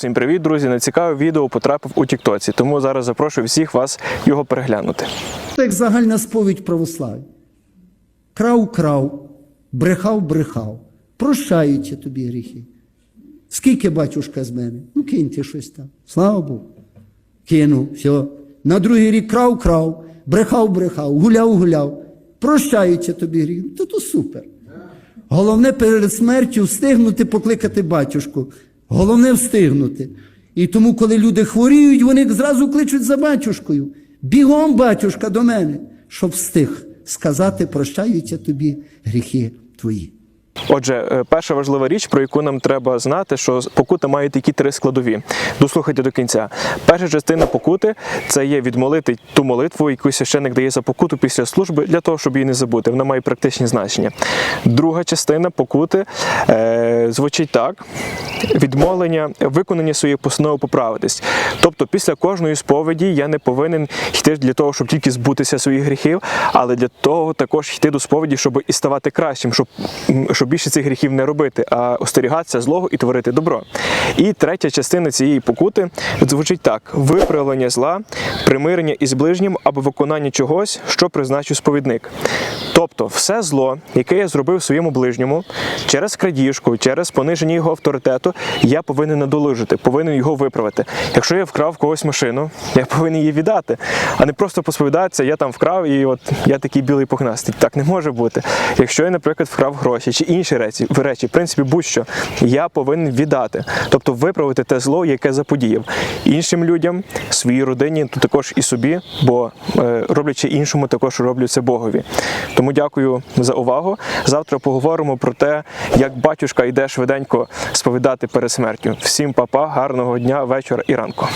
Всім привіт, друзі! На цікаве відео потрапив у Тіктоці, тому зараз запрошую всіх вас його переглянути. Це як загальна сповідь православ'я. Крав, крав, брехав, брехав. Прощаються тобі гріхи. Скільки батюшка з мене? Ну, киньте щось там. Слава Богу. Кинув, все. На другий рік крав, крав, брехав, брехав, гуляв, гуляв. Прощаються тобі гріхи. То то супер. Головне перед смертю встигнути покликати батюшку. Головне встигнути. І тому, коли люди хворіють, вони зразу кличуть за батюшкою. Бігом, батюшка, до мене, щоб встиг сказати, прощаються тобі гріхи твої. Отже, е, перша важлива річ, про яку нам треба знати, що покута має такі три складові. Дослухайте до кінця. Перша частина покути це є відмолити ту молитву, яку священник дає за покуту після служби, для того, щоб її не забути. Вона має практичні значення. Друга частина покути е, звучить так: відмолення, виконання своєї постанови поправитись. Тобто, після кожної сповіді я не повинен йти для того, щоб тільки збутися своїх гріхів, але для того також йти до сповіді, щоб і ставати кращим, щоб, щоб більше цих гріхів не робити, а остерігатися злого і творити добро. І третя частина цієї покути звучить так: виправлення зла, примирення із ближнім або виконання чогось, що призначив сповідник. Тобто, все зло, яке я зробив своєму ближньому через крадіжку, через пониження його авторитету, я повинен надолужити, повинен його виправити. Якщо я вкрав когось машину, я повинен її віддати, а не просто посповідатися, я там вкрав і от я такий білий пухнастий. Так не може бути. Якщо я, наприклад, вкрав гроші чи інші речі, речі, в принципі, будь-що, я повинен віддати, тобто виправити те зло, яке заподіяв іншим людям, своїй родині, то також і собі, бо е, роблячи іншому, також роблю це Богові. Тому дякую за увагу. Завтра поговоримо про те, як батюшка йде швиденько сповідати перед смертю. Всім папа, гарного дня, вечора і ранку.